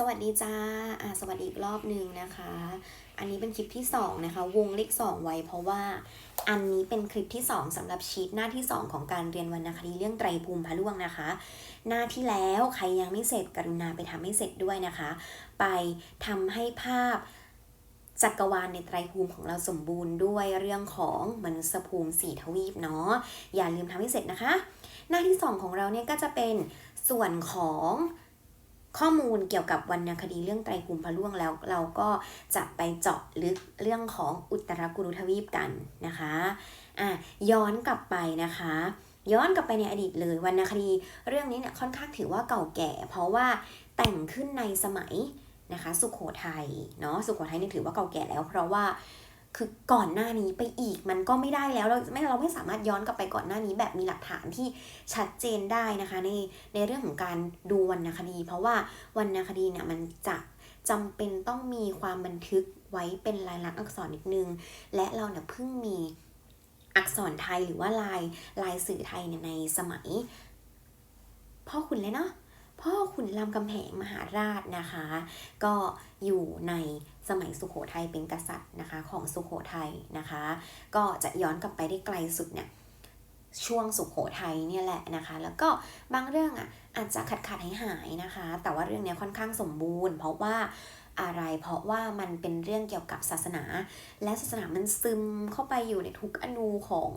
สวัสดีจ้าอะสวัสดีอีกรอบหนึ่งนะคะ อันนี้เป็นคลิปที่สองนะคะ วงเลขสองไว้เพราะว่า อันนี้เป็นคลิปที่สองสำหรับชีตหน้าที่สองของการเรียนวรรณคดีเรื่องไตรภูมิพระล่วงนะคะ หน้าที่แล้วใครยังไม่เสร็จกรุณาไปทำให้เสร็จด้วยนะคะ ไปทำให้ภาพจักรวาลในไตรภูมิของเราสมบูรณ์ด้วยเรื่องของมนุษยภูมิสี่ทวีปเนาะอย่าลืมทำให้เสร็จนะคะ หน้าที่สองของเราเนี่ยก็จะเป็นส่วนของ ข้อมูลเกี่ยวกับวรรณคดีเรื่องไตรภูมิพระล่วงแล้ว เราก็จะไปเจาะลึกเรื่องของอุตรกุรุทวีปกันนะคะอะย้อนกลับไปนะคะ ย้อนกลับไปในอดีตเลยวรรณคดีเรื่องนี้เนี่ยค่อนข้างถือว่าเก่าแก่ เพราะว่าแต่งขึ้นในสมัยนะคะ สุขโขทัยเนาะสุขโขทัยนี่ถือว่าเก่าแก่แล้ว เพราะว่า คือก่อนหน้านี้ไปอีกมันก็ไม่ได้แล้วเราไม่เราไม่สามารถย้อนกลับไปก่อนหน้านี้แบบมีหลักฐานที่ชัดเจนได้นะคะ ในในเรื่องของการดูวรรณคดี เพราะว่าวรรณคดีเนี่ยมันจะจำเป็นต้องมีความบันทึกไว้เป็นลายลักษณ์อักษรนิดนึง และเราเนี่ยเพิ่งมีอักษรไทยหรือว่าลายลายสื่อไทยเนี่ยในสมัย พ่อขุนเลยเนาะ พ่อขุนรามคำแหงมหาราชนะคะ ก็อยู่ในสมัยสุโขทัยเป็นกษัตริย์นะคะของสุโขทัยนะคะ ก็จะย้อนกลับไปได้ไกลสุดเนี่ยช่วงสุขโขทัยเนี่ยแหละนะคะ แล้วก็บางเรื่องอะอาจจะขัดขัดหายหายๆนะคะ แต่ว่าเรื่องเนี้ยค่อนข้างสมบูรณ์ เพราะว่าอะไรเพราะว่ามันเป็นเรื่องเกี่ยวกับศาสนา และศาสนามันซึมเข้าไปอยู่ในทุกอนูของ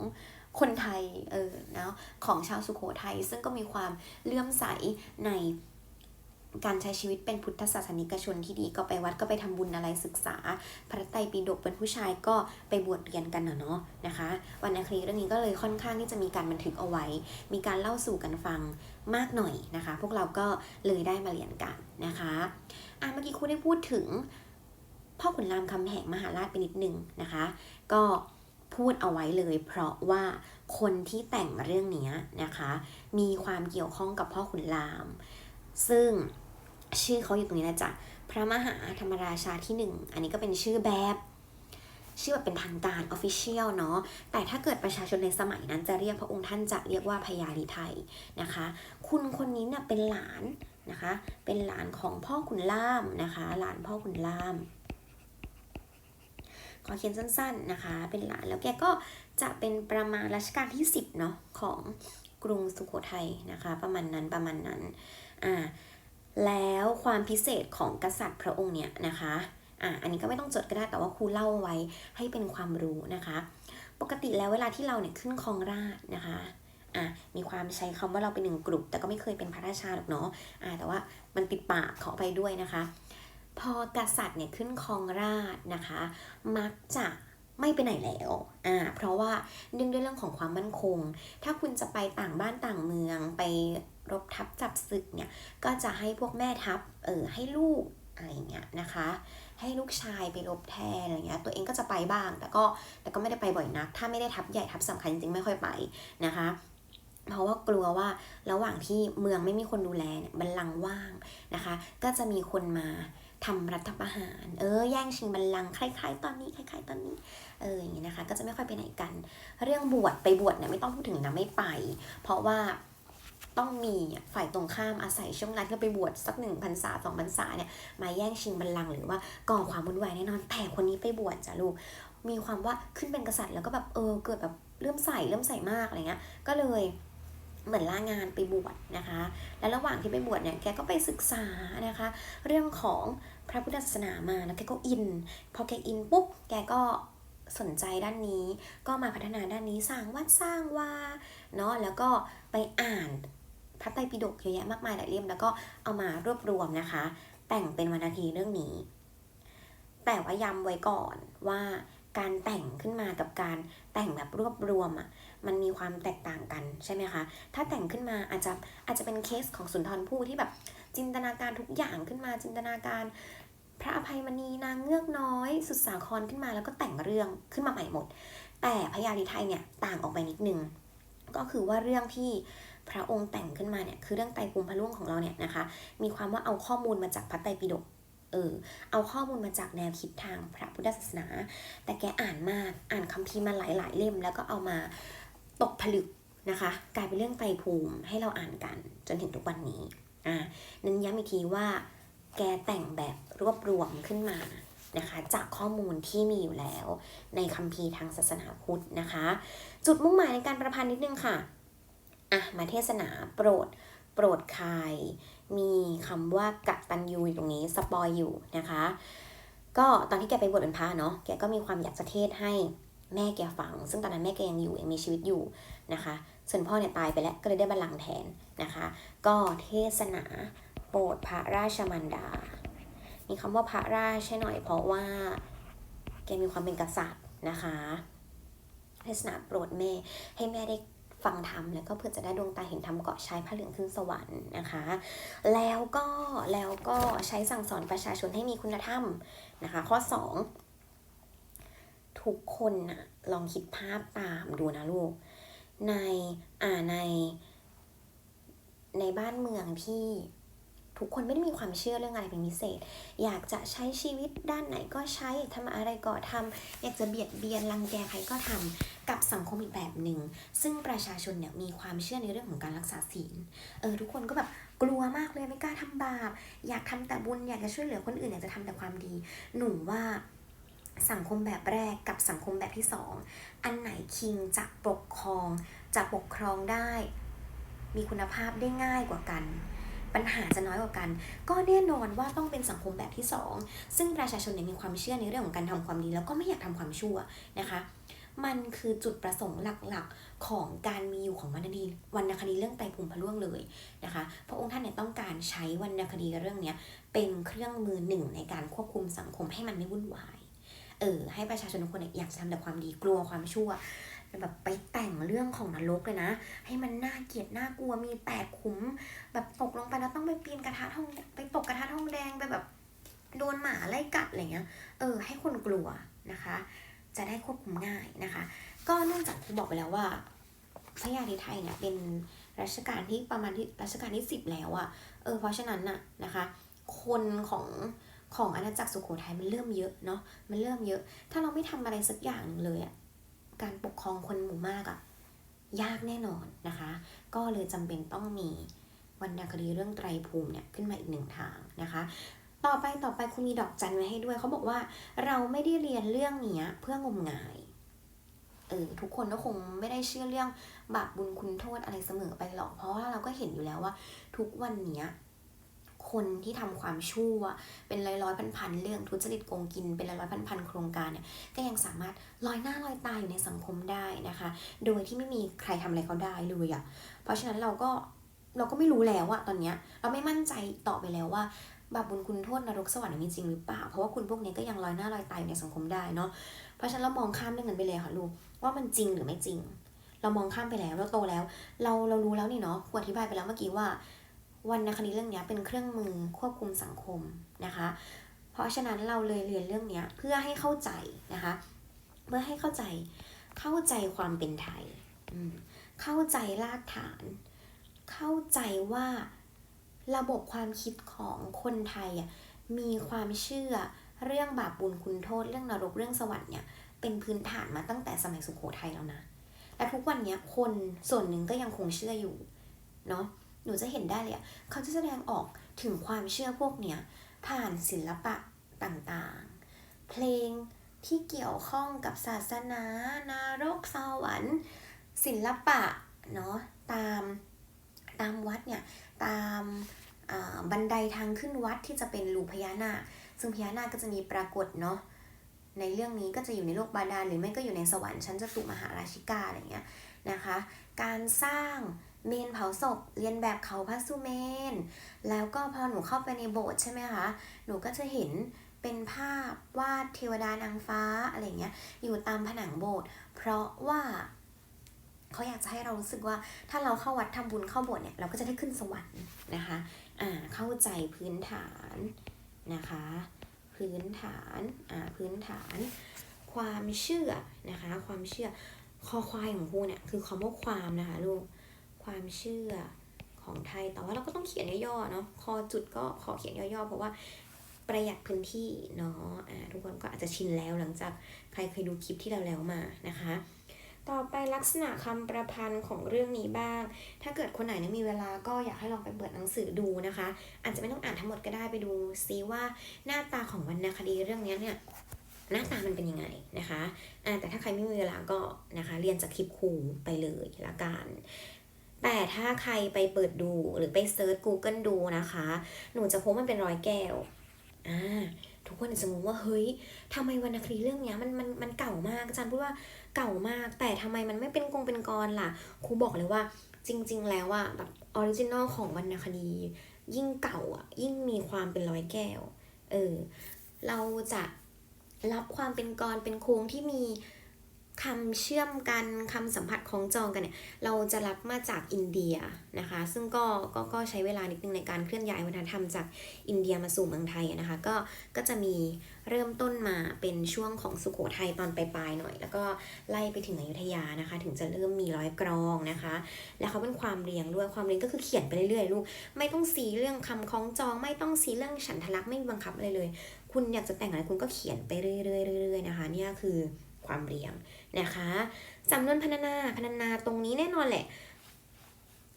คนไทยเออเนาะของชาวสุขโขทัยซึ่งก็มีความเลื่อมใสในการใช้ชีวิตเป็นพุทธศาสนิกชนที่ดีก็ไปวัดก็ไปทำบุญอะไรศึกษา พระไตรปิฎกเป็นผู้ชายก็ไปบวชเรียนกันเนอะเนาะนะคะวรรณคดีเรื่องนี้ก็เลยค่อนข้างที่จะมีการบันทึกเอาไว้ มีการเล่าสู่กันฟังมากหน่อยนะคะ พวกเราก็เลยได้มาเรียนกันนะคะอะเมื่อกี้ครูได้พูดถึงพ่อขุนรามคำแหงมหาราชไปนิดนึงนะคะ ก็พูดเอาไว้เลย เพราะว่า คนที่แต่งเรื่องนี้นะคะ มีความเกี่ยวข้องกับพ่อขุนราม ซึ่งชื่อเขาอยู่ตรงนี้นะจ๊ะพระมหาธรรมราชาที่หนึ่งอันนี้ก็เป็นชื่อแบบชื่อแบบเป็นทางการ Official เนาะ แต่ถ้าเกิดประชาชนในสมัยนั้นจะเรียกพระองค์ท่านจะเรียกว่าพญาลิไทยนะคะ คุณคนนี้เนี่ยเป็นหลานนะคะ เป็นหลานของพ่อขุนล่ามนะคะ หลานพ่อขุนล่าม อเขียนสั้นๆนะคะ เป็นหลานแล้วแกก็จะเป็นประมาณรัชกาลที่ 10เนาะของกรุงสุโขทัยนะคะ ประมาณนั้นประมาณนั้นอ่าแล้วความพิเศษของกษัตริย์พระองค์เนี่ยนะคะอะอันนี้ก็ไม่ต้องจดก็ได้แต่ว่าครูเล่าไว้ให้เป็นความรู้นะคะ ปกติแล้วเวลาที่เราเนี่ยขึ้นครองราชนะคะอะมีความใช้คำว่าเราเป็นหนึ่งกลุ่มแต่ก็ไม่เคยเป็นพระราชาหรอกเนาะอะแต่ว่ามันติดปากขอไปด้วยนะคะ พอกษัตริย์เนี่ยขึ้นครองราชนะคะ มักจะไม่ไปไหนแล้ว อ่า เพราะว่าเนื่องด้วยเรื่องของความมั่นคง ถ้าคุณจะไปต่างบ้านต่างเมืองไปรบทับจับศึกเนี่ย ก็จะให้พวกแม่ทัพ เออ ให้ลูกอะไรเงี้ยนะคะ ให้ลูกชายไปรบแทนอะไรเงี้ย ตัวเองก็จะไปบ้าง แต่ก็ แต่ก็ไม่ได้ไปบ่อยนัก ถ้าไม่ได้ทัพใหญ่ทัพสำคัญจริงๆไม่ค่อยไปนะคะเพราะว่ากลัวว่าระหว่างที่เมืองไม่มีคนดูแลเนี่ยบัลลังก์ว่างนะคะ ก็จะมีคนมา ทำรัฐประหาร เออ แย่งชิงบัลลังก์คล้ายๆ ตอนนี้คล้ายๆ ตอนนี้ เออ อย่างนี้นะคะ ก็จะไม่ค่อยไปไหนกัน เรื่องบวชไปบวชเนี่ยไม่ต้องพูดถึงนะไม่ไป เพราะว่าต้องมีฝ่ายตรงข้ามอาศัยช่วงเวลาที่เราไปบวชสักหนึ่งพรรษาสองพรรษาเนี่ยมาแย่งชิงบัลลังก์หรือว่าก่อความวุ่นวายแน่นอนแต่คนนี้ไปบวชจ้ะลูก มีความว่าขึ้นเป็นกษัตริย์แล้วก็แบบเออเกิดแบบเริ่มใส่เริ่มใส่มากอะไรเงี้ย ก็เลย เหมือนลางานไปบวชนะคะ และระหว่างที่ไปบวชเนี่ย แกก็ไปศึกษานะคะ เรื่องของพระพุทธศาสนามา แล้วแกก็อิน พอแกอินปุ๊บ แกก็สนใจด้านนี้ ก็มาพัฒนาด้านนี้สร้างวัดสร้างว่าเนาะ แล้วก็ไปอ่านพระไตรปิฎกเยอะแยะมากมายหลายเล่ม แล้วก็เอามารวบรวมนะคะ แต่งเป็นวรรณคดีเรื่องนี้ แต่ว่าย้ำไว้ก่อนว่า การแต่งขึ้นมากับการแต่งแบบรวบรวมอะมันมีความแตกต่างกันใช่ไหมคะ ถ้าแต่งขึ้นมาอาจจะอาจจะเป็นเคสของสุนทรภู่ที่แบบจินตนาการทุกอย่างขึ้นมาจินตนาการ พระอภัยมณีนางเงือกน้อย สุดสาครขึ้นมาแล้วก็แต่งเรื่องขึ้นมาใหม่หมด แต่พญาลิไทยเนี่ยต่างออกไปนิดนึงก็คือว่าเรื่องที่พระองค์แต่งขึ้นมาเนี่ยคือเรื่องไตรภูมิพระล่วงของเราเนี่ยนะคะ มีความว่าเอาข้อมูลมาจากพระไตรปิฎก เออเอาข้อมูลมาจากแนวคิดทางพระพุทธศาสนา แต่แกอ่านมากอ่านคัมภีร์มาหลาย ๆ เล่ม แล้วก็เอามาตกผลึกนะคะ กลายเป็นเรื่องไตรภูมิให้เราอ่านกันจนถึงทุกวันนี้อ่าเน้นย้ำอีกทีว่า แกแต่งแบบรวบรวมขึ้นมานะคะ จากข้อมูลที่มีอยู่แล้ว ในคัมภีร์ทางศาสนาพุทธนะคะ จุดมุ่งหมายในการประพันธ์นิดนึงค่ะอะมาเทศนาโปรดโปรดใคร มีคำว่ากัตตัญญูอยู่ตรงนี้สปอยอยู่นะคะ ก็ตอนที่แกไปบวชเป็นพระเนาะแกก็มีความอยากจะเทศให้แม่แกฟัง ซึ่งตอนนั้นแม่แกยังอยู่ยังมีชีวิตอยู่นะคะ ส่วนพ่อเนี่ยตายไปแล้วก็เลยได้บัลลังก์แทนนะคะ ก็เทศนาโปรดพระราชมันดา มีคำว่าพระราชใช่หน่อยเพราะว่าแกมีความเป็นกษัตริย์นะคะเทศนาโปรดแม่ให้แม่ได้ ฟังธรรมแล้วก็เพื่อจะได้ดวงตาเห็นธรรมเกาะชายพระเหลืองขึ้นสวรรค์นะคะ แล้วก็แล้วก็ใช้สั่งสอนประชาชนให้มีคุณธรรมนะคะ ข้อ 2 ทุกคนนะลองคิดภาพตามดูนะลูก ในอ่าใน ในบ้านเมืองที่ทุกคนไม่ได้มีความเชื่อเรื่องอะไรเป็นพิเศษ อยากจะใช้ชีวิตด้านไหนก็ใช้ทำอะไรก็ทำอยากจะเบียดเบียนรังแกใครก็ทำ กับสังคมอีกแบบหนึ่งซึ่งประชาชนเนี่ยมีความเชื่อในเรื่องของการรักษาศีลเออทุกคนก็แบบกลัวมากเลยไม่กล้าทำบาปอยากทำแต่บุญอยากจะช่วยเหลือคนอื่นอยากจะทำแต่ความดี หนูว่าสังคมแบบแรกกับสังคมแบบที่สองอันไหนคิงจะปกครองจะปกครองได้ มีคุณภาพได้ง่ายกว่ากัน ปัญหาจะน้อยกว่ากัน ก็แน่นอนว่าต้องเป็นสังคมแบบที่สองซึ่งประชาชนเนี่ยมีความเชื่อในเรื่องของการทำความดี แล้วก็ไม่อยากทำความชั่วนะคะ มันคือจุดประสงค์หลักๆของการมีอยู่ของวรรณคดีวรรณคดีเรื่องไตรภูมิพระล่วงเลยนะคะ พระองค์ท่านเนี่ยต้องการใช้วรรณคดีเรื่องเนี้ยเป็นเครื่องมือหนึ่งในการควบคุมสังคมให้มันไม่วุ่นวาย เออ ให้ประชาชนทุกคนอยากทำแต่ความดีกลัวความชั่วแบบไปแต่งเรื่องของนรกเลยนะ ให้มันน่าเกลียดน่ากลัวมีแปดขุม แบบตกลงไปแล้วต้องไปปีนกระทะทองไปตกกระทะทองแดงไปแบบโดนหมาไล่กัดอะไรเงี้ย เออ ให้คนกลัวนะคะ จะได้ควบคุมง่ายนะคะ ก็เนื่องจากที่บอกไปแล้วว่าพระยาธิไทยเนี่ยเป็นรัชกาลที่ประมาณที่รัชกาลที่สิบแล้วอะเออเพราะฉะนั้นน่ะนะคะ คนของของอาณาจักรสุโขทัยมันเริ่มเยอะเนาะมันเริ่มเยอะ ถ้าเราไม่ทำอะไรสักอย่างหนึ่งเลยอะการปกครองคนหมู่มากอะยากแน่นอนนะคะ ก็เลยจำเป็นต้องมีวรรณคดีเรื่องไตรภูมิเนี่ยขึ้นมาอีกหนึ่งทางนะคะ ต่อไปต่อไปคุณมีดอกจันไว้ให้ด้วย เขาบอกว่าเราไม่ได้เรียนเรื่องเนี้ยเพื่องมงายเออทุกคนก็คงไม่ได้เชื่อเรื่องบาปบุญคุณโทษอะไรเสมอไปหรอก เพราะว่าเราก็เห็นอยู่แล้วว่า ทุกวันเนี้ยคนที่ทำความชั่วเป็นร้อยร้อยพันพันเรื่องทุจริตโกงกินเป็นร้อยร้อยพันพันโครงการเนี่ยก็ยังสามารถลอยหน้าลอยตาอยู่ในสังคมได้นะคะ โดยที่ไม่มีใครทำอะไรเขาได้เลยอะ่ะเพราะฉะนั้นเราก็เราก็ไม่รู้แล้วอะตอนเนี้ยเราไม่มั่นใจต่อไปแล้วว่า บาปบุญคุณโทษนรกสวรรค์มีจริงหรือเปล่า เพราะว่าคุณพวกนี้ก็ยังลอยหน้าลอยตาอยู่ในสังคมได้เนาะ เพราะฉะนั้นเรามองข้ามเรื่องนั้นไปเลยค่ะลูกว่ามันจริงหรือไม่จริง เรามองข้ามไปแล้วเราโตแล้ว เราเรารู้แล้วนี่เนาะครูอธิบายไปแล้วเมื่อกี้ว่าวรรณคดีเรื่องนี้เป็นเครื่องมือควบคุมสังคมนะคะ เพราะฉะนั้นเราเลยเรียนเรื่องนี้เพื่อให้เข้าใจนะคะเพื่อให้เข้าใจเข้าใจความเป็นไทย เข้าใจรากฐาน เข้าใจว่า ระบบความคิดของคนไทยอะมีความเชื่อเรื่องบาปบุญคุณโทษเรื่องนรกเรื่องสวรรค์เนี่ยเป็นพื้นฐานมาตั้งแต่สมัยสุโขทัยแล้วนะและทุกวันนี้คนส่วนหนึ่งก็ยังคงเชื่ออยู่เนาะหนูจะเห็นได้เลยเขาจะแสดงออกถึงความเชื่อพวกเนี้ยผ่านศิลปะต่างๆ เพลงที่เกี่ยวข้องกับศาสนา นารกสวรรค์ศิลปะเนาะตามตามวัดเนี่ยตาม บันไดทางขึ้นวัดที่จะเป็นรูพญานาค ซึ่งพญานาคก็จะมีปรากฏเนาะ ในเรื่องนี้ก็จะอยู่ในโลกบาดาลหรือไม่ก็อยู่ในสวรรค์ชั้นจตุมหาราชิกาอะไรเงี้ยนะคะ การสร้างเมนเผาศพเรียนแบบเขาพระสุเมน แล้วก็พอหนูเข้าไปในโบสถ์ใช่ไหมคะ หนูก็จะเห็นเป็นภาพวาดเทวดานางฟ้าอะไรเงี้ยอยู่ตามผนังโบสถ์เพราะว่าเขาอยากจะให้เรารู้สึกว่าถ้าเราเข้าวัดทำบุญเข้าโบสถ์เนี่ยเราก็จะได้ขึ้นสวรรค์นะคะ เข้าใจพื้นฐานนะคะ พื้นฐานอ่าพื้นฐาน ความเชื่อนะคะ ความเชื่อคอควายของครูเนี่ยคือคำว่าความนะคะลูกความเชื่อของไทยแต่ว่าเราก็ต้องเขียนย่อๆเนาะคอจุดก็ขอเขียนย่อๆเพราะว่าประหยัดพื้นที่เนาะอ่าทุกคนก็อาจจะชินแล้วหลังจากใครเคยดูคลิปที่เราแล้วมานะคะ ต่อไปลักษณะคำประพันธ์ของเรื่องนี้บ้าง ถ้าเกิดคนไหนมีเวลาก็อยากให้ลองไปเปิดหนังสือดูนะคะ อาจจะไม่ต้องอ่านทั้งหมดก็ได้ไปดูซิว่าหน้าตาของวรรณคดีเรื่องนี้เนี่ยหน้าตามันเป็นยังไงนะคะแต่ถ้าใครไม่มีเวลาก็นะคะเรียนจากคลิปครูไปเลยละกัน แต่ถ้าใครไปเปิดดูหรือไปเซิร์ช Google ดูนะคะ หนูจะพบมันเป็นรอยแก้ว อ่า ทุกคนอาจจะงงว่าเฮ้ยทำไมวรรณคดีเรื่องนี้มันมันมันเก่ามากอาจารย์พูดว่าเก่ามาก แต่ทำไมมันไม่เป็นกงเป็นกรล่ะครูบอกเลยว่าจริง ๆ แล้วอะแบบออริจินอลของวรรณคดี ยิ่งเก่าอะยิ่งมีความเป็นร้อยแก้ว เออ เราจะรับความเป็นกรเป็นโค้งที่มี คำเชื่อมกันคำสัมผัสของจองกันเนี่ยเราจะรับมาจากอินเดียนะคะ ซึ่งก็ก็ก็ใช้เวลานิดนึงในการเคลื่อนย้ายวัฒนธรรมจากอินเดียมาสู่เมืองไทยนะคะ ก็ก็จะมีเริ่มต้นมาเป็นช่วงของสุโขทัยตอนปลายๆหน่อย แล้วก็ไล่ไปถึงอยุธยานะคะ ถึงจะเริ่มมีร้อยกรองนะคะ แล้วเขาเป็นความเรียงด้วยความเรียงก็คือเขียนไปเรื่อยๆลูกไม่ต้องสีเรื่องคำคล้องจอง ไม่ต้องสีเรื่องฉันทลักษณ์ไม่บังคับอะไรเลย คุณอยากจะแต่งอะไรคุณก็เขียนไปเรื่อยๆเรื่อยๆนะคะเนี่ยคือ ความเรียงนะคะสำนวนพรรณนาพรรณนาตรงนี้แน่นอนแหละ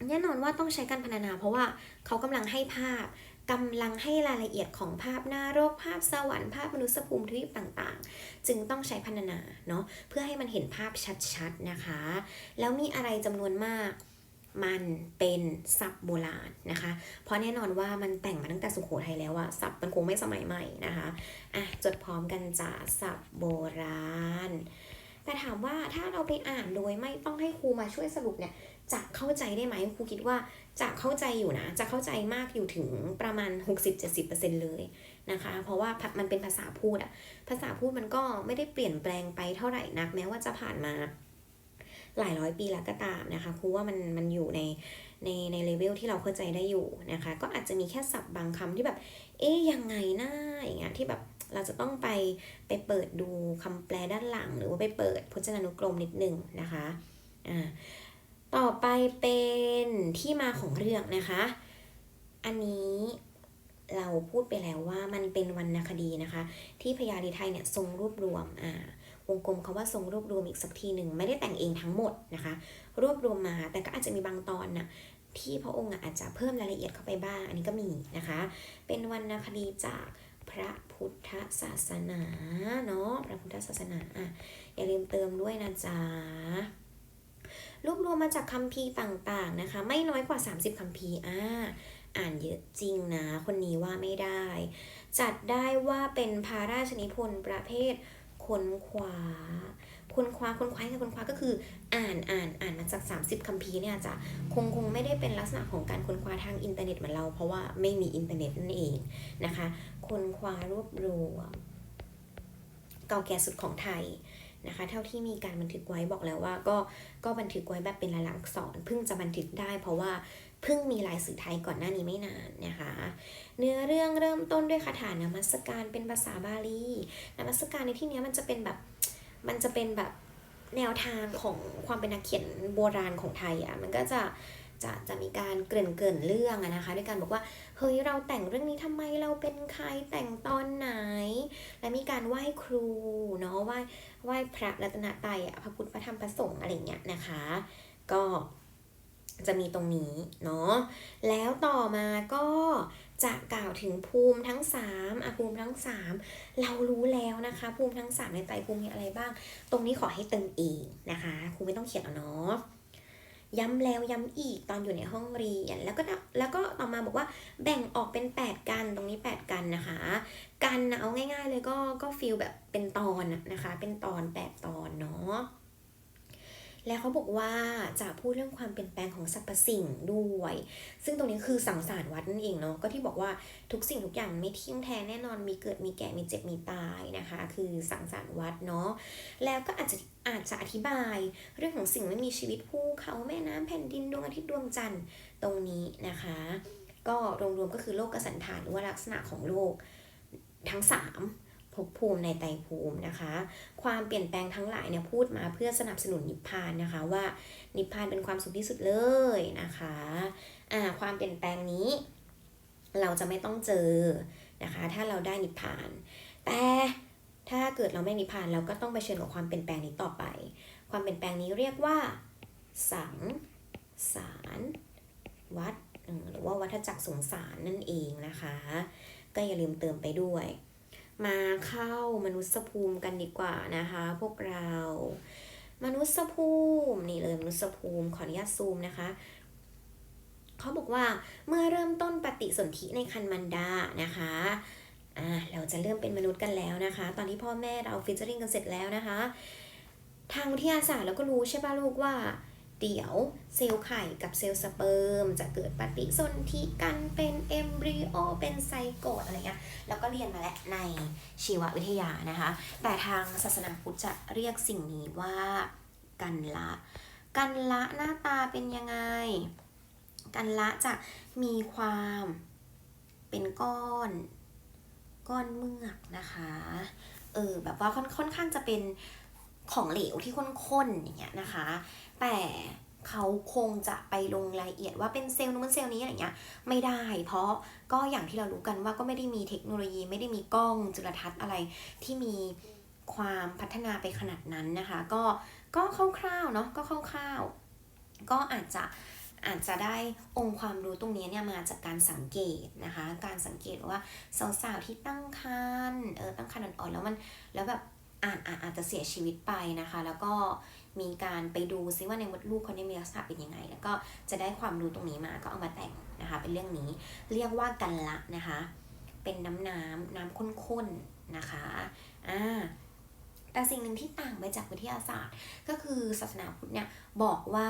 แน่นอนว่าต้องใช้การพรรณนา เพราะว่าเขากำลังให้ภาพกำลังให้รายละเอียดของภาพหน้าโรคภาพสวรรค์ภาพมนุษยภูมิทวีปต่างๆ จึงต้องใช้พรรณนาเนาะเพื่อให้มันเห็นภาพชัดๆนะคะ แล้วมีอะไรจำนวนมาก มันเป็นศัพท์โบราณนะคะ เพราะแน่นอนว่ามันแต่งมาตั้งแต่สุโขทัยแล้วอะศัพท์มันคงไม่สมัยใหม่นะคะอะจดพร้อมกันจ้าศัพท์โบราณ แต่ถามว่าถ้าเราไปอ่านโดยไม่ต้องให้ครูมาช่วยสรุปเนี่ยจะเข้าใจได้ไหมครูคิดว่าจะเข้าใจอยู่นะ จะเข้าใจมากอยู่ถึงประมาณ 60-70%เลยนะคะ เพราะว่ามันเป็นภาษาพูดอะภาษาพูดมันก็ไม่ได้เปลี่ยนแปลงไปเท่าไหร่นักแม้ว่าจะผ่านมา หลายร้อยปีแล้วก็ตามนะคะครูว่ามันมันอยู่ในในในเลเวลที่เราเข้าใจได้อยู่นะคะ ก็อาจจะมีแค่ศัพท์บางคำที่แบบ เอ๊ยยังไงนะอย่างเงี้ยที่แบบเราจะต้องไปไปเปิดดูคำแปลด้านหลัง หรือว่าไปเปิดพจนานุกรมนิดหนึ่งนะคะอ่าต่อไปเป็นที่มาของเรื่องนะคะ อันนี้เราพูดไปแล้วว่ามันเป็นวรรณคดีนะคะ ที่พญาลีไทยเนี่ยทรงรวบรวมอ่า วงกลมคาว่าทรงรวบรวมอีกสักทีหนึ่งไม่ได้แต่งเองทั้งหมดนะคะ รวบรวมมาแต่ก็อาจจะมีบางตอนน่ะที่พระองค์อาจจะเพิ่มรายละเอียดเข้าไปบ้าง อันนี้ก็มีนะคะ เป็นวรรณคดีจากพระพุทธศาสนาเนาะพระพุทธศาสนาอะอย่าลืมเติมด้วยนะจ๊ะรวบรวมมาจากคัมภีร์ต่างๆนะคะ ไม่น้อยกว่า 30คัมภีร์อ่าอ่านเยอะจริงนะ คนนี้ว่าไม่ได้ จัดได้ว่าเป็นพาราชนิพนธ์ประเภท ค้นคว้าค้นคว้าค้นคว้าคือค้นคว้าก็คืออ่านอ่านอ่านมาจาก 30 คัมภีร์เนี่ยจะคงคงไม่ได้เป็นลักษณะของการค้นคว้าทางอินเทอร์เน็ตเหมือนเรา เพราะว่าไม่มีอินเทอร์เน็ตนั่นเองนะคะค้นคว้ารวบรวม เก่าแก่สุดของไทยนะคะ เท่าที่มีการบันทึกไว้บอกแล้วว่าก็ก็บันทึกไว้แบบเป็นลายลักษณ์อักษรเพิ่งจะบันทึกได้ เพราะว่า เพิ่งมีลายสื่อไทยก่อนหน้านี้ไม่นานนะคะ เนื้อเรื่องเริ่มต้นด้วยคาถานมัสการเป็นภาษาบาลีนมัสการในที่นี้มันจะเป็นแบบมันจะเป็นแบบแนวทางของความเป็นนักเขียนโบราณของไทยอะ่ะมันก็จะจะจะมีการเกริ่นเกินเรื่องนะคะด้วยการบอกว่าเฮ้ยเราแต่งเรื่องนี้ทำไมเราเป็นใครแต่งตอนไหน และมีการไหว้ครูเนาะไหว้ไหว้พระรัตนตรัยอะพระพุทธพระธรรมพระสงฆ์อะไรเงี้ยนะคะ ก็ จะมีตรงนี้เนาะ แล้วต่อมาก็จะกล่าวถึงภูมิทั้ง3อะภูมิทั้ง 3 เรารู้แล้วนะคะ ภูมิทั้ง 3 ในไตรภูมิมีอะไรบ้าง ตรงนี้ขอให้เติมเองนะคะครูไม่ต้องเขียนเอาเนาะย้ำแล้วย้ำอีกตอนอยู่ในห้องเรียน แล้วก็แล้วก็ต่อมาบอกว่าแบ่งออกเป็น 8 กันตรงนี้ 8 กันนะคะ กันเอาง่าย ๆ เลยก็ก็ฟีลแบบเป็นตอนนะคะ เป็นตอน 8 ตอนเนาะ แล้วเขาบอกว่าจะพูดเรื่องความเปลี่ยนแปลงของสรรพสิ่งด้วย ซึ่งตรงนี้คือสังสารวัดนั่นเองเนาะ ก็ที่บอกว่าทุกสิ่งทุกอย่างไม่เที่ยงแท้แน่นอน มีเกิด มีแก่ มีเจ็บ มีตายนะคะ คือสังสารวัดเนาะ แล้วก็อาจจะอาจจะอธิบายเรื่องของสิ่งไม่มีชีวิตภูเขาแม่น้ำแผ่นดินดวงอาทิตย์ดวงจันทร์ตรงนี้นะคะ ก็รวมๆก็คือโลกสันฐานหรือว่าลักษณะของโลกทั้ง 3 ภพภูมิในไตภูมินะคะ ความเปลี่ยนแปลงทั้งหลายเนี่ยพูดมาเพื่อสนับสนุนนิพพานนะคะว่านิพพานเป็นความสุขที่สุดเลยนะคะอ่าความเปลี่ยนแปลงนี้ เราจะไม่ต้องเจอนะคะ ถ้าเราได้นิพพาน แต่ถ้าเกิดเราไม่นิพพานเราก็ต้องไปเชิญกับความเปลี่ยนแปลงนี้ต่อไป ความเปลี่ยนแปลงนี้เรียกว่า สังสารวัฏหรือว่าวัฏจักรสงสารนั่นเองนะคะ ก็อย่าลืมเติมไปด้วย มาเข้ามนุษยภูมิกันดีกว่านะคะ พวกเรา มนุษยภูมินี่เลยมนุษยภูมิขออนุญาตซูมนะคะเขาบอกว่าเมื่อเริ่มต้นปฏิสนธิในคันมันดานะคะอ่าเราจะเริ่มเป็นมนุษย์กันแล้วนะคะ ตอนที่พ่อแม่เราฟิชเจอริงกันเสร็จแล้วนะคะ ทางวิทยาศาสตร์เราก็รู้ใช่ป่ะลูกว่า เดี๋ยวเซลล์ไข่กับเซลล์สเปิร์มจะเกิดปฏิสนธิกันเป็นเอมบริโอเป็นไซโกตอะไรเงี้ยเราก็เรียนมาแล้วในชีววิทยานะคะ แต่ทางศาสนาพุทธจะเรียกสิ่งนี้ว่ากันละ กันละหน้าตาเป็นยังไง กันละจะมีความเป็นก้อนก้อนเมือกนะคะ เออแบบว่าค่อนค่อนข้างจะเป็นของเหลวที่ข้นๆอย่างเงี้ยนะคะ แต่เขาคงจะไปลงรายละเอียดว่าเป็นเซลล์นู้นเซลล์นี้อะไรเงี้ยไม่ได้ เพราะก็อย่างที่เรารู้กันว่าก็ไม่ได้มีเทคโนโลยี ไม่ได้มีกล้องจุลทรรศน์อะไรที่มีความพัฒนาไปขนาดนั้นนะคะ ก็ก็คร่าวๆเนาะก็คร่าวๆก็อาจจะอาจจะได้องค์ความรู้ตรงนี้เนี่ยมาจากการสังเกตนะคะ การสังเกตว่าสาวๆที่ตั้งครรภ์เออตั้งครรภ์อ่อนๆแล้วมันแล้วแบบอาจอาจอาจจะเสียชีวิตไปนะคะ แล้วก็ มีการไปดูซิว่าในมดลูกเขาเนี่ยมีลักษณะเป็นยังไง แล้วก็จะได้ความรู้ตรงนี้มาก็เอามาแต่งนะคะ เป็นเรื่องนี้เรียกว่ากันละนะคะ เป็นน้ำน้ำน้ำข้นๆนะคะอ่าแต่สิ่งหนึ่งที่ต่างไปจากวิทยาศาสตร์ ก็คือศาสนาพุทธเนี่ยบอกว่า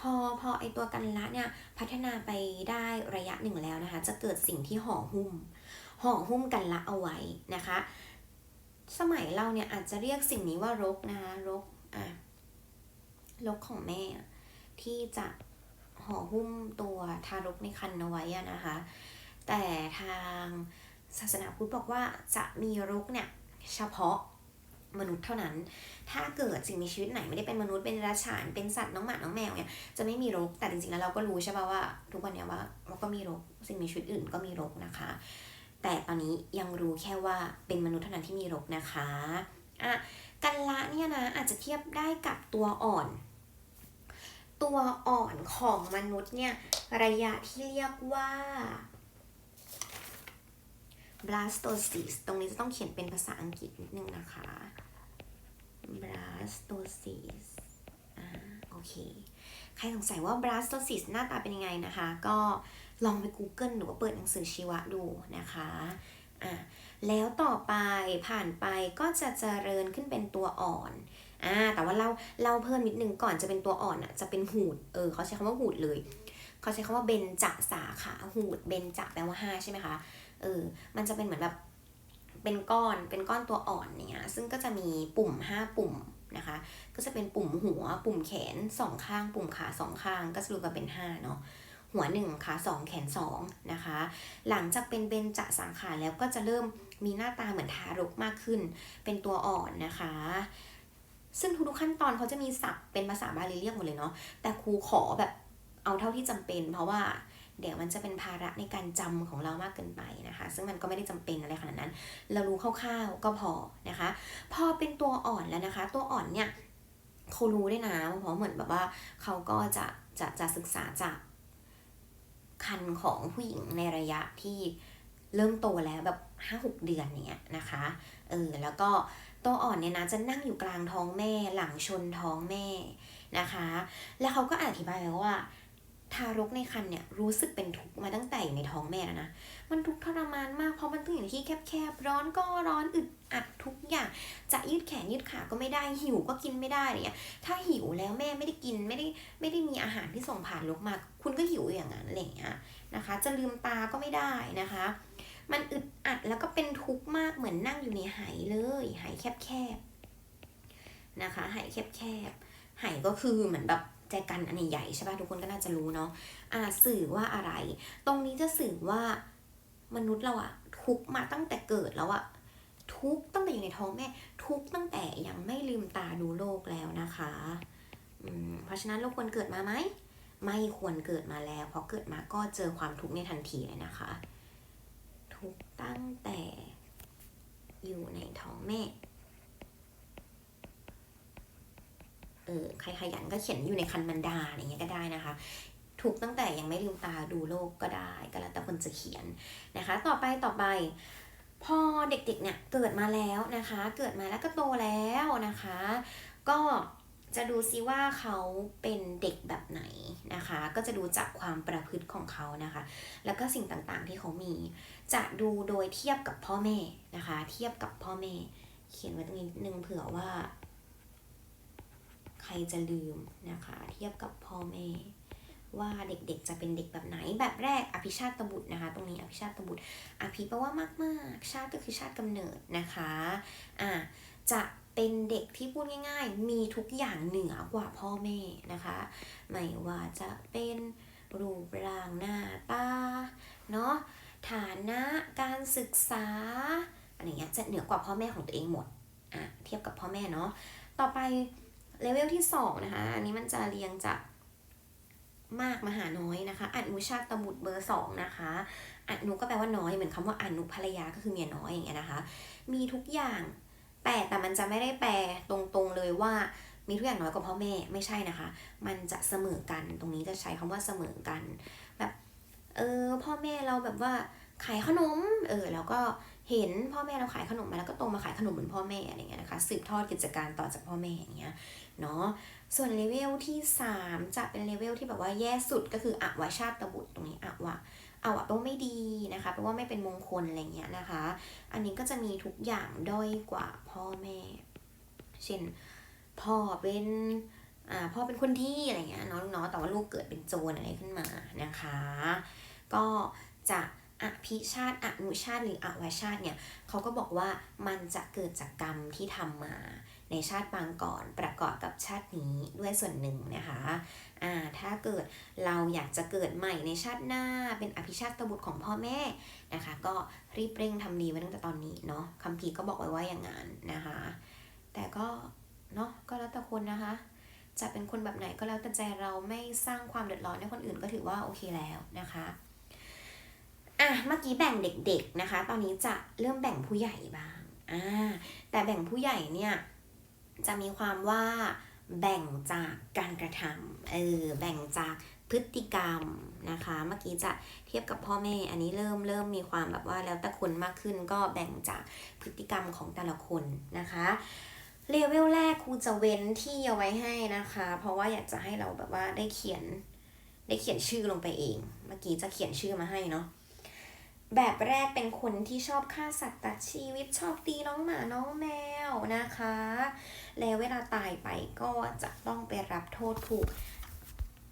พอพอไอตัวกันละเนี่ยพัฒนาไปได้ระยะหนึ่งแล้วนะคะ จะเกิดสิ่งที่ห่อหุ้มห่อหุ้มกันละเอาไว้นะคะ สมัยเราเนี่ยอาจจะเรียกสิ่งนี้ว่ารกนะคะรก อะรกของแม่ที่จะห่อหุ้มตัวทารกในครรภ์เอาไว้นะคะ แต่ทางศาสนาพุทธบอกว่าจะมีรกเนี่ยเฉพาะมนุษย์เท่านั้น ถ้าเกิดสิ่งมีชีวิตไหนไม่ได้เป็นมนุษย์เป็นรัจฉานเป็นสัตว์น้องหมา น้องแมวเนี่ยจะไม่มีรก แต่จริงๆแล้วเราก็รู้ใช่ป่ะว่า ทุกวันนี้ว่าเราก็มีรก สิ่งมีชีวิตอื่นก็มีรกนะคะ แต่ตอนนี้ยังรู้แค่ว่าเป็นมนุษย์เท่านั้นที่มีรกนะคะ อะ กันละเนี่ยนะอาจจะเทียบได้กับตัวอ่อน ตัวอ่อนของมนุษย์เนี่ยระยะที่เรียกว่า blastocyst ตรงนี้จะต้องเขียนเป็นภาษาอังกฤษนิดนึงนะคะ blastocyst อ่าโอเค ใครสงสัยว่า blastocyst หน้าตาเป็นยังไงนะคะ ก็ลองไป Google หรือว่าเปิดหนังสือชีวะดูนะคะ อ่า แล้วต่อไปผ่านไปก็จะเจริญขึ้นเป็นตัวอ่อนอ่าแต่ว่าเราเล่าเพิ่มนิดนึงก่อนจะเป็นตัวอ่อนอะจะเป็นหูดเออเขาใช้คำว่าหูดเลยเขาใช้คำว่าเบนจะสาขาหูดเบนจะแปลว่าห้าใช่ไหมคะเออมันจะเป็นเหมือนแบบเป็นก้อนเป็นก้อนตัวอ่อนเนี่ยซึ่งก็จะมีปุ่ม 5 ปุ่มนะคะก็จะเป็นปุ่มหัว ปุ่มแขนสองข้าง ปุ่มขาสองข้าง ก็สรุปกันเป็น5เนาะหัว 1 ขา 2 แขน 2 นะคะ หลังจากเป็นเบนจะสาขาแล้วก็จะเริ่มมีหน้าตาเหมือนทารกมากขึ้น เป็นตัวอ่อนนะคะ ซึ่งทุกๆขั้นตอนเขาจะมีศัพท์เป็นภาษาบาลีเรียกหมดเลยเนาะแต่ครูขอแบบเอาเท่าที่จำเป็น เพราะว่าเดี๋ยวมันจะเป็นภาระในการจำของเรามากเกินไปนะคะ ซึ่งมันก็ไม่ได้จำเป็นอะไรขนาดนั้น เรารู้คร่าวๆก็พอนะคะ พอเป็นตัวอ่อนแล้วนะคะ ตัวอ่อนเนี่ยเขารู้ได้นะเพราะเหมือนแบบว่าเขาก็จะจะจะศึกษาจากคันของผู้หญิงในระยะที่เริ่มโตแล้วแบบ ห้าหกเดือนอย่างเงี้ยนะคะเออแล้วก็ตัวอ่อนเนี่ยนะจะนั่งอยู่กลางท้องแม่หลังชนท้องแม่นะคะ แล้วเขาก็อธิบายไว้ว่าทารกในครรภ์เนี่ยรู้สึกเป็นทุกข์มาตั้งแต่อยู่ในท้องแม่แล้วนะ มันทุกข์ทรมานมากเพราะมันต้องอยู่ในที่แคบๆร้อนก็ร้อนอึดอัดทุกอย่าง จะยืดแขนยืดขาก็ไม่ได้หิวก็กินไม่ได้เนี่ยถ้าหิวแล้วแม่ไม่ได้กินไม่ได้ไม่ได้มีอาหารที่ส่งผ่านลกมา คุณก็หิวอย่างนั้นอะไรอย่างเงี้ยนะคะ จะลืมตาก็ไม่ได้นะคะ มันอึดอัดแล้วก็เป็นทุกข์มากเหมือนนั่งอยู่ในไหเลยไหแคบๆนะคะไหแคบๆไหก็คือเหมือนแบบแจกันอันใหญ่ๆใช่ป่ะทุกคนก็น่าจะรู้เนาะอ่าสื่อว่าอะไร ตรงนี้จะสื่อว่ามนุษย์เราอะทุกข์มาตั้งแต่เกิดแล้วอะทุกข์ตั้งแต่อยู่ในท้องแม่ ทุกข์ตั้งแต่ยังไม่ลืมตาดูโลกแล้วนะคะอืมเพราะฉะนั้นเราควรเกิดมาไหม ไม่ควรเกิดมาแล้ว เพราะเกิดมาก็เจอความทุกข์ในทันทีเลยนะคะ ทุกข์ตั้งแต่อยู่ในท้องแม่ เออ ใครขยันก็เขียนอยู่ในคันมันดาอะไรเงี้ยก็ได้นะคะ ถูกตั้งแต่ยังไม่ลืมตาดูโลกก็ได้ ก็แล้วแต่คนจะเขียนนะคะ ต่อไปต่อไป พอเด็กๆเนี่ยเกิดมาแล้วนะคะ เกิดมาแล้วก็โตแล้วนะคะ ก็จะดูซิว่าเขาเป็นเด็กแบบไหนนะคะ ก็จะดูจากความประพฤติของเขานะคะ แล้วก็สิ่งต่างๆที่เขามี จะดูโดยเทียบกับพ่อแม่นะคะ เทียบกับพ่อแม่ เขียนไว้ตรงนี้นึงเผื่อว่า ใครจะลืมนะคะ เทียบกับพ่อแม่ ว่าเด็กๆจะเป็นเด็กแบบไหนแบบแรกอภิชาติบุตรนะคะ ตรงนี้อภิชาติบุตร อภิแปลว่ามากๆ ชาติก็คือชาติกำเนิดนะคะอ่าจะเป็นเด็กที่พูดง่าย ๆ มีทุกอย่างเหนือกว่าพ่อแม่นะคะ ไม่ว่าจะเป็นรูปร่างหน้าตาเนาะ ฐานะการศึกษาอะไรเงี้ยจะเหนือกว่าพ่อแม่ของตัวเองหมดอะเทียบกับพ่อแม่เนาะต่อไปเลเวลที่สองนะคะอันนี้มันจะเรียงจากมากมาหาน้อยนะคะอนุชาติบุตรเบอร์สองนะคะอนุก็แปลว่าน้อยเหมือนคำว่าอนุภรรยาก็คือเมียน้อยอย่างเงี้ยนะคะ มีทุกอย่างแต่แต่มันจะไม่ได้แปลตรงๆเลยว่ามีทุกอย่างน้อยกว่าพ่อแม่ไม่ใช่นะคะ มันจะเสมอกันตรงนี้จะใช้คำว่าเสมอกัน แบบ เออพ่อแม่เราแบบว่าขายขนม เออแล้วก็เห็นพ่อแม่เราขายขนมมาแล้วก็โตมาขายขนมเหมือนพ่อแม่อะไรเงี้ยนะคะสืบทอดกิจการต่อจากพ่อแม่อย่างเงี้ยเนาะส่วนเลเวลที่ 3 จะเป็นเลเวลที่แบบว่าแย่สุดก็คืออวชาตบุตรตรงนี้อวะอวะแปลว่าไม่ดีนะคะแปลว่าไม่เป็นมงคลอะไรเงี้ยนะคะ อันนี้ก็จะมีทุกอย่างด้อยกว่าพ่อแม่ เช่นพ่อเป็นอ่าพ่อเป็นคนที่อะไรเงี้ยเนาะลูกเนาะแต่ว่าลูกเกิดเป็นโจรอะไรขึ้นมานะคะ ก็จะอภิชาติอนุชาติหรืออวชาติเนี่ยเขาก็บอกว่ามันจะเกิดจากกรรมที่ทำมาในชาติปางก่อนประกอบกับชาตินี้ด้วยส่วนหนึ่งนะคะอ่าถ้าเกิดเราอยากจะเกิดใหม่ในชาติหน้าเป็นอภิชาติบุตรของพ่อแม่นะคะ ก็รีบเร่งทำดีไว้ตั้งแต่ตอนนี้เนาะคัมภีร์ก็บอกไว้ว่าอย่างนั้นนะคะ แต่ก็เนาะก็แล้วแต่คนนะคะ จะเป็นคนแบบไหนก็แล้วแต่ใจเราไม่สร้างความเดือดร้อนให้คนอื่นก็ถือว่าโอเคแล้วนะคะ อะเมื่อกี้แบ่งเด็กๆนะคะ ตอนนี้จะเริ่มแบ่งผู้ใหญ่บ้างอ่าแต่แบ่งผู้ใหญ่เนี่ยจะมีความว่าแบ่งจากการกระทำเออแบ่งจากพฤติกรรมนะคะ เมื่อกี้จะเทียบกับพ่อแม่ อันนี้เริ่มเริ่มมีความแบบว่าแล้วแต่คนมากขึ้นก็แบ่งจากพฤติกรรมของแต่ละคนนะคะเลเวลแรกครูจะเว้นที่เอาไว้ให้นะคะ เพราะว่าอยากจะให้เราแบบว่าได้เขียนได้เขียนชื่อลงไปเอง เมื่อกี้จะเขียนชื่อมาให้เนาะ แบบแรกเป็นคนที่ชอบฆ่าสัตว์ตัดชีวิตชอบตีน้องหมาน้องแมวนะคะ แล้วเวลาตายไปก็จะต้องไปรับโทษถูก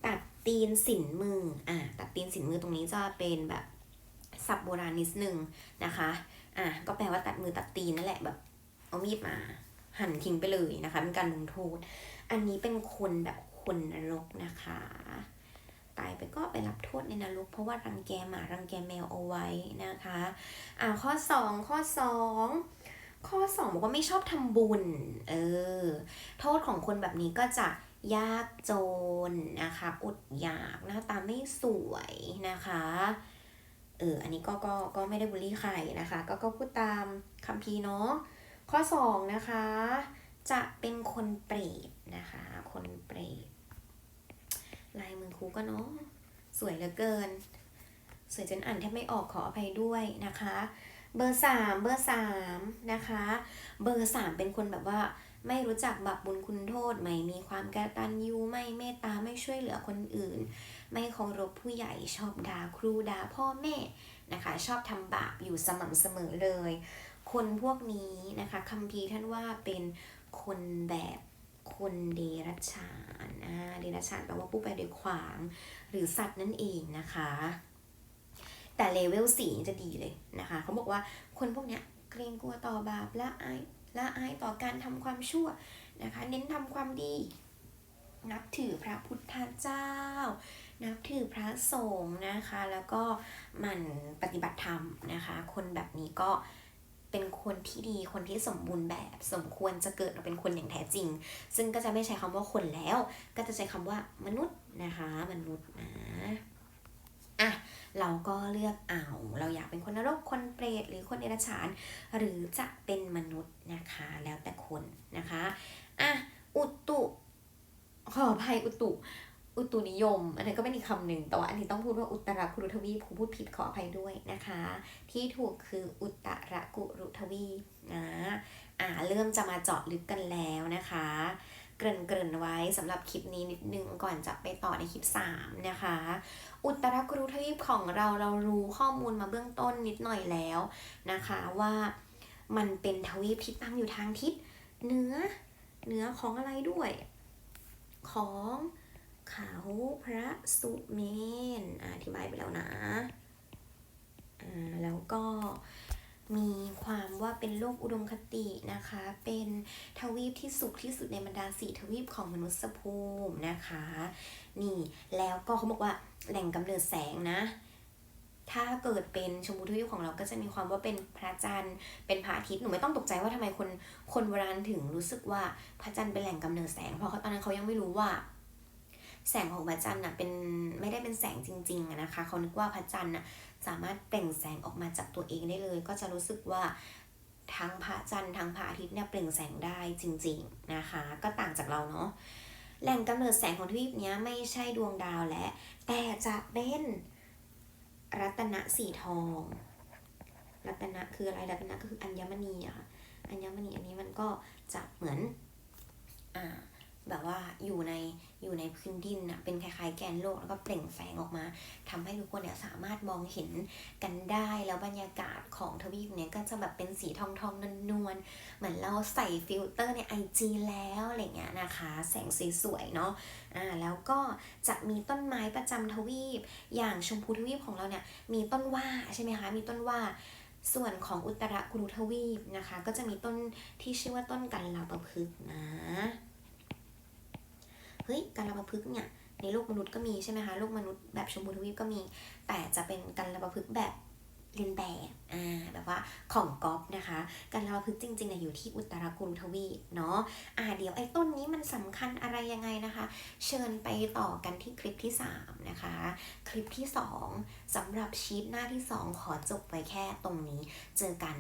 ตัดตีนสินมืออะตัดตีนสินมือตรงนี้จะเป็นแบบสับโบราณนิดนึงนะคะอะก็แปลว่าตัดมือตัดตีนนั่นแหละแบบเอามีดมาหั่นทิ้งไปเลยนะคะ เป็นการลงโทษ อันนี้เป็นคนแบบคนนรกนะคะ ตายไปก็ไปรับโทษในนรกเพราะว่ารังแกหมารังแกแมวเอาไว้นะคะอ่าข้อสองข้อสองข้อสองบอกว่าไม่ชอบทำบุญเออโทษของคนแบบนี้ก็จะยากจนนะคะอดอยากหน้าตาไม่สวยนะคะเอออันนี้ก็ก็ก็ไม่ได้บูลลี่ใครนะคะ ก็ก็พูดตามคัมภีร์เนาะข้อสองนะคะ จะเป็นคนเปรตนะคะ คนเปรต ลายมือครูก็เนาะสวยเหลือเกิน สวยจนอ่านแทบไม่ออกขออภัยด้วยนะคะ เบอร์สามเบอร์สามนะคะ เบอร์สามเป็นคนแบบว่าไม่รู้จักบาปบุญคุณโทษ ไม่มีความกตัญญูไม่เมตตาไม่ช่วยเหลือคนอื่น ไม่เคารพผู้ใหญ่ชอบด่าครูด่าพ่อแม่นะคะ ชอบทำบาปอยู่สม่ำเสมอเลย คนพวกนี้นะคะคัมภีร์ท่านว่าเป็นคนแบบ คนเดรัจฉานอ่าเดรัจฉานแปลว่าผู้ไปโดยขวาง หรือสัตว์นั่นเองนะคะ แต่เลเวลสี่จะดีเลยนะคะ เขาบอกว่าคนพวกเนี้ยเกรงกลัวต่อบาปละอายละอายต่อการทำความชั่วนะคะ เน้นทำความดี นับถือพระพุทธเจ้า นับถือพระสงฆ์นะคะ แล้วก็หมันปฏิบัติธรรมนะคะ คนแบบนี้ก็ เป็นคนที่ดีคนที่สมบูรณ์แบบสมควรจะเกิดมาเป็นคนอย่างแท้จริง ซึ่งก็จะไม่ใช้คำว่าคนแล้ว ก็จะใช้คำว่ามนุษย์นะคะมนุษย์นะอะเราก็เลือกเอา เราอยากเป็นคนนรกคนเปรตหรือคนเดรัจฉาน หรือจะเป็นมนุษย์นะคะ แล้วแต่คนนะคะอะอุตุขออภัยอุตุ อุตุนิยม อันนี้ก็เป็นอีกคำหนึ่งแต่ว่าอันนี้ต้องพูดว่าอุตรากุรุทวีปผมพูดผิดขออภัยด้วยนะคะ ที่ถูกคืออุตรกุรุทวีปนะอ่าเริ่มจะมาเจาะลึกกันแล้วนะคะ เกริ่นเกริ่นไว้สำหรับคลิปนี้นิดนึงก่อนจะไปต่อในคลิป 3 นะคะ อุตรกุรุทวีปของเราเรารู้ข้อมูลมาเบื้องต้นนิดหน่อยแล้วนะคะว่ามันเป็นทวีปที่ตั้งอยู่ทางทิศเหนือเหนือของอะไรด้วย ของ เขาพระสุเมนอธิบายไปแล้วนะอ่าแล้วก็มีความว่าเป็นโลกอุดมคตินะคะ เป็นทวีปที่สุขที่สุดในบรรดาสี่ทวีปของมนุษยภูมินะคะ นี่แล้วก็เขาบอกว่าแหล่งกำเนิดแสงนะ ถ้าเกิดเป็นชมพูทวีปของเราก็จะมีความว่าเป็นพระจันทร์ เป็นพระอาทิตย์ หนูไม่ต้องตกใจว่าทำไมคนคนโบราณถึงรู้สึกว่าพระจันทร์เป็นแหล่งกำเนิดแสง เพราะเขาตอนนั้นเขายังไม่รู้ว่า แสงของพระจันทร์น่ะเป็นไม่ได้เป็นแสงจริงๆนะคะเขานึกว่าพระจันทร์น่ะสามารถเปล่งแสงออกมาจากตัวเองได้เลย ก็จะรู้สึกว่าทั้งพระจันทร์ทั้งพระอาทิตย์เนี่ยเปล่งแสงได้จริงๆนะคะ ก็ต่างจากเราเนาะแหล่งกำเนิดแสงของทวีปนี้ไม่ใช่ดวงดาวและ แต่จะเป็นรัตนสีทอง รัตนะคืออะไรรัตนะก็คืออัญมณีอะค่ะอัญมณีอันนี้มันก็จะเหมือนอ่า แบบว่าอยู่ในอยู่ในพื้นดินอะเป็นคล้ายๆแกนโลกแล้วก็เปล่งแสงออกมาทำให้ทุกคนเนี่ยสามารถมองเห็นกันได้แล้วบรรยากาศของทวีปเนี่ยก็จะแบบเป็นสีทองทองๆนวลๆเหมือนเราใส่ฟิลเตอร์ในไอจีแล้วอะไรเงี้ยนะคะ แสงสวยๆเนาะอ่าแล้วก็จะมีต้นไม้ประจำทวีป อย่างชมพูทวีปของเราเนี่ยมีต้นว่าใช่ไหมคะมีต้นว่าส่วนของอุตรกุรุทวีปนะคะ ก็จะมีต้นที่ชื่อว่าต้นกันลาประพฤกนะ เฮ้ยกันลาปะพฤกเนี่ยในโลกมนุษย์ก็มีใช่ไหมคะโลกมนุษย์แบบชมพูทวีปก็มี แต่จะเป็นกันลาปะพฤกแบบเรียนแบบอ่าแบบว่าของก๊อฟนะคะกันลาปะพฤกจริงๆเนี่ยอยู่ที่อุตรากุรุทวีปเนาะอ่าเดี๋ยวไอ้ต้นนี้มันสำคัญอะไรยังไงนะคะ เชิญไปต่อกันที่คลิปที่สามนะคะ คลิปที่สองสำหรับชีตหน้าที่สองขอจบไว้แค่ตรงนี้เจอกัน